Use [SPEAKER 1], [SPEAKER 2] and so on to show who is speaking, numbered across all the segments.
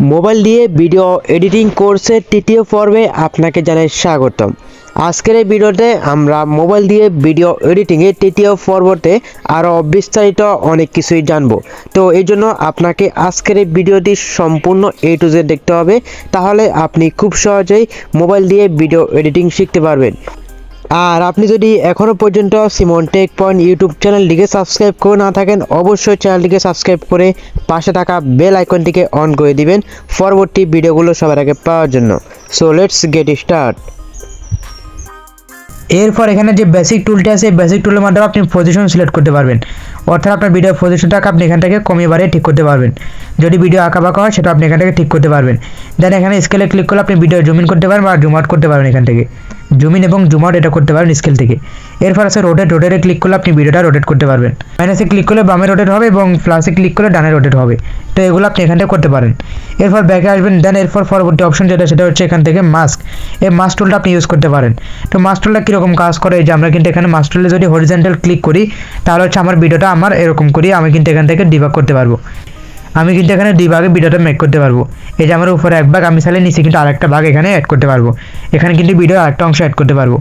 [SPEAKER 1] Mobile দিয়ে video editing কোর্সের তৃতীয় পর্বে আপনাকে জানাই স্বাগতম। আজকের এই ভিডিওতে আমরা মোবাইল দিয়ে ভিডিও এডিটিংয়ের তৃতীয় পর্বতে আরও বিস্তারিত অনেক কিছুই জানব। তো এই জন্য আপনাকে আজকের এই ভিডিওটি সম্পূর্ণ এ টু জেড দেখতে হবে। তাহলে আপনি খুব সহজেই মোবাইল দিয়ে ভিডিও এডিটিং শিখতে পারবেন। আর আপনি যদি এখনও পর্যন্ত সিমন টেক পয়েন্ট ইউটিউব চ্যানেলটিকে সাবস্ক্রাইব করে না থাকেন, অবশ্যই চ্যানেলটিকে সাবস্ক্রাইব করে পাশে থাকা বেল আইকনটিকে অন করে দিবেন পরবর্তী ভিডিওগুলো সবার আগে পাওয়ার জন্য। সো লেটস গেট স্টার্ট
[SPEAKER 2] এরপর এখানে যে বেসিক টুলটি আছে বেসিক টুলের মাধ্যমে আপনি পজিশন সিলেক্ট করতে পারবেন। অর্থাৎ আপনার ভিডিও পজিশনটাকে আপনি এখান থেকে কমিয়ে বাড়িয়ে ঠিক করতে পারবেন। যদি ভিডিও আঁকা বাঁকা হয়, সেটা আপনি এখান থেকে ঠিক করতে পারবেন। দেন এখানে স্কেলে ক্লিক করলে আপনি ভিডিও জুম ইন করতে পারবেন বা জুম আউট করতে পারবেন এখান থেকে। জুম ইন এবং জুম আউট এটা করতে পারেন স্কেল থেকে। এরপর আছে রোটেট রোটেটে ক্লিক করলে আপনি ভিডিওটা রোটেট করতে পারবেন। মাইনাসে ক্লিক করলে বামে রোটেট হবে এবং প্লাসে ক্লিক করলে ডানে রোটেট হবে। তো এগুলো আপনি এখান থেকে করতে পারেন। এরপর ব্যাকে আসবেন দেন এরপর পরবর্তী অপশন যেটা, সেটা হচ্ছে এখান থেকে মাস্ক এই মাস্ক টুলটা আপনি ইউজ করতে পারেন। তো মাস্ক টুলটা কীরকম কাজ করে? যে আমরা কিন্তু এখানে মাস্ক টুলে যদি হরিজেন্টাল ক্লিক করি, তাহলে হচ্ছে আমার ভিডিওটা আমার এরকম করি, আমি কিন্তু এখান থেকে ডিবাগ করতে পারব। আমি কিন্তু এখানে দুই ভাগে ভিডিওটা মেক করতে পারব। এই যে আমার উপরে এক ভাগ, আমি চাইলে নিচে কিন্তু আরেকটা ভাগ এখানে অ্যাড করতে পারব। এখানে কিন্তু ভিডিও আরেকটা অংশ অ্যাড করতে পারব।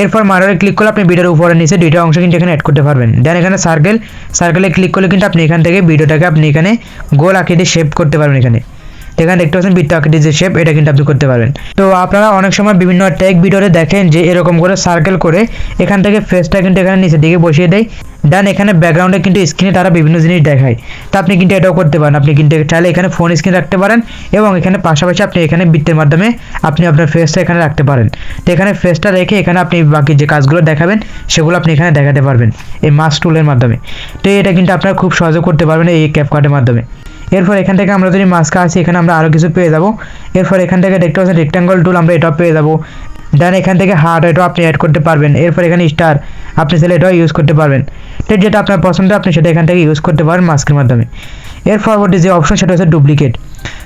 [SPEAKER 2] এরপর মারারে ক্লিক করলে আপনি ভিডিওর উপরে নিচে দুইটা অংশ কিন্তু এখানে অ্যাড করতে পারবেন। দেন এখানে সার্কেল সার্কেলে ক্লিক করলে কিন্তু আপনি এখান থেকে ভিডিওটাকে আপনি এখানে গোল আঁকিয়ে শেপ করতে পারবেন এখানে। এখানে দেখতে পাচ্ছেন বৃত্ত আকৃতির যে শেপ এটা কিন্তু আপনি করতে পারবেন। তো আপনারা অনেক সময় বিভিন্ন টেক ভিডিওতে দেখেন যে এরকম করে সার্কেল করে এখান থেকে ফেসটা কিন্তু এখানে নিচের দিকে বসিয়ে দেয়। দেন এখানে ব্যাকগ্রাউন্ডে কিন্তু স্ক্রিনে তারা বিভিন্ন জিনিস দেখায়। তা আপনি কিন্তু এটাও করতে পারেন। আপনি কিন্তু চাইলে এখানে ফোন স্ক্রিন রাখতে পারেন এবং এখানে পাশাপাশি আপনি এখানে বৃত্তের মাধ্যমে আপনি আপনার ফেসটা এখানে রাখতে পারেন। তো এখানে ফেসটা রেখে এখানে আপনি বাকি যে কাজগুলো দেখাবেন, সেগুলো আপনি এখানে দেখাতে পারবেন এই মাস টুলের মাধ্যমে। তো এটা কিন্তু আপনারা খুব সহজে করতে পারবেন এই ক্যাপকার্টের মাধ্যমে। এরপর এখান থেকে আমরা যদি মাস্কা আসি এখানে আমরা আরও কিছু পেয়ে যাব। এরপর এখান থেকে দেখতে পাচ্ছেন রেক্টাঙ্গল টুল আমরা এটাও পেয়ে যাব। দেন এখান থেকে হার্ট এটাও আপনি অ্যাড করতে পারবেন। এরপর এখানে স্টার আপনি সেলে এটাও ইউজ করতে পারবেন। যেটা আপনার পছন্দ, আপনি সেটা এখান থেকে ইউজ করতে পারেন মাস্কের মাধ্যমে। এর পরবর্তী যে অপশন সেটা হচ্ছে ডুপ্লিকেট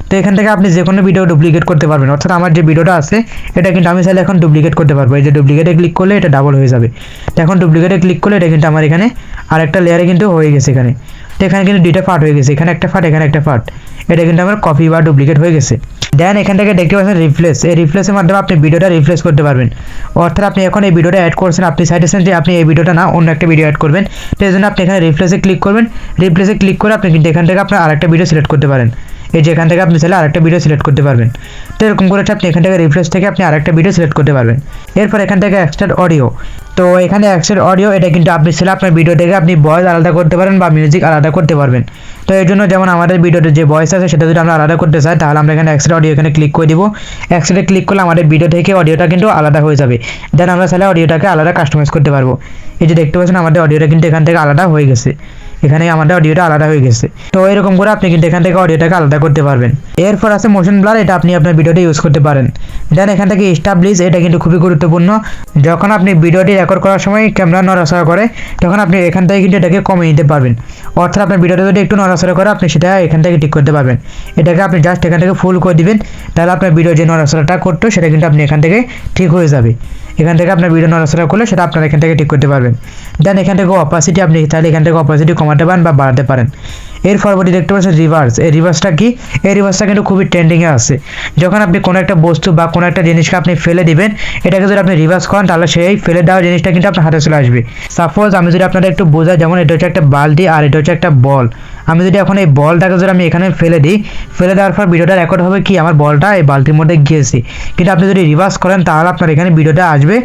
[SPEAKER 2] তো এখান থেকে আপনি যে কোনো ভিডিও ডুপ্লিকেট করতে পারবেন। অর্থাৎ আমার যে ভিডিওটা আছে, এটা কিন্তু আমি চাইলে এখন ডুপ্লিকেট করতে পারব। এই যে ডুপ্লিকেটে ক্লিক করলে এটা ডাবল হয়ে যাবে। তো এখন ডুপ্লিকেটে ক্লিক করলে এটা কিন্তু আমার এখানে আরেকটা লেয়ারে কিন্তু হয়ে গেছে এখানে। তো এখানে কিন্তু দুইটা পার্ট হয়ে গেছে। এখানে একটা পার্ট এখানে একটা পার্ট এটা কিন্তু আমার কপি বা ডুপ্লিকেট হয়ে গেছে। দেন এখান থেকে দেখতে পাচ্ছেন রিফ্লেস এই রিফ্লেসের মাধ্যমে আপনি ভিডিওটা রিফ্লেস করতে পারবেন। অর্থাৎ আপনি এখন এই ভিডিওটা অ্যাড করছেন। আপনি চাইতেছেন যে আপনি এই ভিডিওটা না অন্য একটা ভিডিও অ্যাড করবেন। তো এই জন্য আপনি এখানে রিফ্লেসে ক্লিক করবেন। রিফ্লেসে ক্লিক করে আপনি কিন্তু এখান থেকে আপনার আরেকটা ভিডিও সিলেক্ট করতে পারেন। এই যে এখান থেকে আপনি চাইলে আরেকটা ভিডিও সিলেক্ট করতে পারবেন। তো এরকম করে আপনি এখান থেকে রিফ্রেশ থেকে আপনি আরেকটা ভিডিও সিলেক্ট করতে পারবেন। এরপর এখান থেকে এক্সট্রাড অডিও তো এখানে এক্সট্রাড অডিও এটা কিন্তু আপনি ছেলে আপনার ভিডিও থেকে আপনি ভয়েস আলাদা করতে পারেন বা মিউজিক আলাদা করতে পারবেন। তো এর জন্য যেমন আমাদের ভিডিওতে যে ভয়েস আছে, সেটা যদি আমরা আলাদা করতে চাই, তাহলে আমরা এখানে এক্সট্রা অডিও এখানে ক্লিক করে দিব। এক্সট্রা ক্লিক করলে আমাদের ভিডিও থেকে অডিওটা কিন্তু আলাদা হয়ে যাবে। দেন আমরা চাইলে অডিওটাকে আলাদা কাস্টমাইজ করতে পারব। এই যে দেখতে পাচ্ছেন, আমাদের অডিওটা কিন্তু এখান থেকে আলাদা হয়ে গেছে। এখানে আমাদের অডিওটা আলাদা হয়ে গেছে। তো এরকম করে আপনি কিন্তু এখান থেকে অডিওটাকে আলাদা করতে পারবেন। এরপর আছে মোশন ব্লার এটা আপনি আপনার ভিডিওতে ইউজ করতে পারেন। দেন এখান থেকে স্টাবলিশ এটা কিন্তু খুবই গুরুত্বপূর্ণ। যখন আপনি ভিডিওটি রেকর্ড করার সময় ক্যামেরা নড়াচড়া করে, তখন আপনি এখান থেকে কিন্তু এটাকে কমিয়ে নিতে পারবেন। অর্থাৎ আপনার ভিডিওটা যদি একটু নড়াচড়া করে, আপনি সেটা এখান থেকে ঠিক করতে পারবেন। এটাকে আপনি জাস্ট এখান থেকে ফুল করে দিবেন, তাহলে আপনার ভিডিও যে নড়াচড়াটা করতো, সেটা কিন্তু আপনি এখান থেকে ঠিক হয়ে যাবে। এখান থেকে আপনার ভিডিও নড়াচড়া করলে সেটা আপনার এখান থেকে ঠিক করতে পারবেন। দেন এখান থেকে অপাসিটি আপনি তাহলে এখান থেকে অপাসিটি কমাতে পারেন বা বাড়াতে পারেন। এর পরবর্তী দেখতে পাচ্ছেন রিভার্স এই রিভার্সটা কি? এই রিভার্সটা কিন্তু খুবই ট্রেন্ডিংয়ে আছে। যখন আপনি কোনো একটা বস্তু বা কোনো একটা জিনিসকে আপনি ফেলে দিবেন, এটাকে যদি আপনি রিভার্স করেন, তাহলে সেই ফেলে দেওয়া জিনিসটা কিন্তু আপনার হাতে চলে আসবে। সাপোজ আমি যদি আপনাদের একটু বোঝাই, যেমন এটা হচ্ছে একটা বালতি আর এটা হচ্ছে একটা বল। আমি যদি এখন এই বলটাকে যদি আমি এখানে ফেলে দিই, ফেলে দেওয়ার পর ভিডিওটা রেকর্ড হবে কি? আমার বলটা এই বালতির মধ্যে গিয়েছে। কিন্তু আপনি যদি রিভার্স করেন, তাহলে আপনার এখানে ভিডিওটা আসবে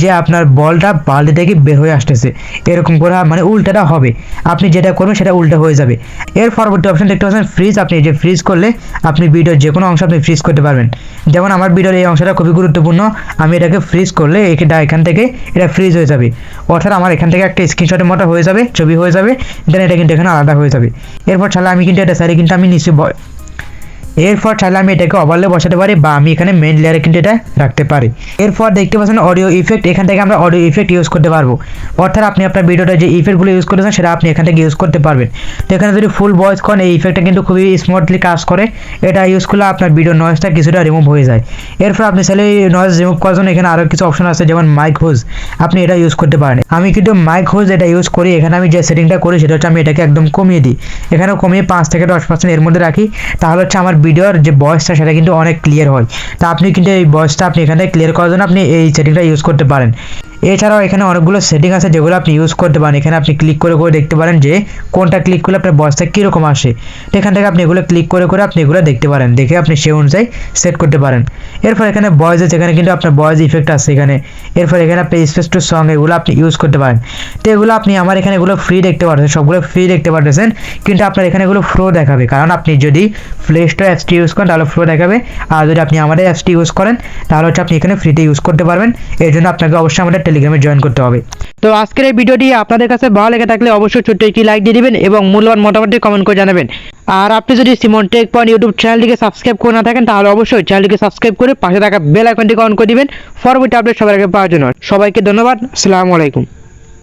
[SPEAKER 2] যে আপনার বলটা বালতি থেকে বের হয়ে আসতেছে। এরকম করে মানে উল্টাটা হবে। আপনি যেটা করবেন, সেটা উল্টা হয়ে যাবে। এর পরবর্তী অপশন দেখতে পাচ্ছেন ফ্রিজ আপনি যে ফ্রিজ করলে, আপনি ভিডিওর যে কোনো অংশ আপনি ফ্রিজ করতে পারবেন। যেমন আমার ভিডিওর এই অংশটা খুবই গুরুত্বপূর্ণ। আমি এটাকে ফ্রিজ করলে এটা এখান থেকে এটা ফ্রিজ হয়ে যাবে। অর্থাৎ আমার এখান থেকে একটা স্ক্রিনশটের মতো হয়ে যাবে, ছবি হয়ে যাবে। দেন এটা কিন্তু এখানে আলাদা হয়ে যাবে। এরপর ছাড়া আমি কিন্তু এটা সারি কিন্তু আমি নিচে এরপর চাইলে আমি এটাকে ওভারলে বসাতে পারি বা আমি এখানে মেন লেয়ারে কিন্তু এটা রাখতে পারি। এরপর দেখতে পাচ্ছেন অডিও ইফেক্ট এখান থেকে আমরা অডিও ইফেক্ট ইউজ করতে পারব। অর্থাৎ আপনি আপনার ভিডিওটা যে ইফেক্টগুলো ইউজ করেছেন সেটা আপনি এখান থেকে ইউজ করতে পারবেন। তো এখানে যদি ফুল ভয়েস করেন এই ইফেক্টটা কিন্তু খুবই স্মুথলি কাজ করে। এটা ইউজ করলে আপনার ভিডিও নয়েজটা কিছুটা রিমুভ হয়ে যায়। এরপর আপনি চাইলে নয়েজ রিমুভ করার জন্য এখানে আরও কিছু অপশন আছে, যেমন মাইক হোজ আপনি এটা ইউজ করতে পারেন। আমি কিন্তু মাইক হোজ এটা ইউজ করি। এখানে আমি যে সেটিংটা করি সেটা হচ্ছে আমি এটাকে একদম কমিয়ে দিই। এখানে কমিয়ে পাঁচ থেকে দশ পার্সেন্ট এর মধ্যে রাখি। তাহলে হচ্ছে আমার ভিডিওর যে ভয়েসটা সেটা কিন্তু অনেক ক্লিয়ার হয়। তা আপনি কিন্তু এই ভয়েসটা আপনি এখানে ক্লিয়ার করার জন্য আপনি এই সেটিংটা ইউজ করতে পারেন। এছাড়াও এখানে অনেকগুলো সেটিং আছে যেগুলো আপনি ইউজ করতে পারেন। এখানে আপনি ক্লিক করে করে দেখতে পারেন যে কোনটা ক্লিক করলে আপনার ভয়েসটা কীরকম আসে। এখান থেকে আপনি এগুলো ক্লিক করে করে আপনি এগুলো দেখতে পারেন। দেখে আপনি সেই অনুযায়ী সেট করতে পারেন। এরপর এখানে ভয়েস আছে, এখানে কিন্তু আপনার ভয়েস ইফেক্ট আছে এখানে। এরপর এখানে আপনি স্পেস টু সং এগুলো আপনি ইউজ করতে পারেন। তো এগুলো আপনি আমার এখানে এগুলো ফ্রি দেখতে পাচ্ছেন সবগুলো ফ্রি দেখতে পারতেছেন। কিন্তু আপনার এখানে এগুলো ফ্লো দেখাবে। কারণ আপনি যদি প্লে স্টোর অ্যাপসটি ইউজ করেন, তাহলে ফ্লো দেখাবে। আর যদি আপনি আমাদের অ্যাপসটি ইউজ করেন, তাহলে হচ্ছে আপনি এখানে ফ্রিতে ইউজ করতে পারবেন। এর জন্য আপনাকে অবশ্যই আমাদের টেলিগ্রামে জয়েন করতে হবে।
[SPEAKER 1] তো আজকের এই ভিডিওটি আপনাদের কাছে ভালো লেগে থাকলে অবশ্যই ছোট্ট একটি লাইক দিয়ে দিবেন এবং মূল্যবান মোটামুটি কমেন্ট করে জানাবেন। আর আপনি যদি সিমন টেক পয়েন্ট ইউটিউব চ্যানেলটিকে সাবস্ক্রাইব করে না থাকেন, তাহলে অবশ্যই চ্যানেলটিকে সাবস্ক্রাইব করে পাশে থাকা বেল আইকনটিকে অন করে দিবেন। পরবর্তী আপডেট সবার আগে পাওয়ার জন্য। সবাইকে ধন্যবাদ। আসসালামু আলাইকুম।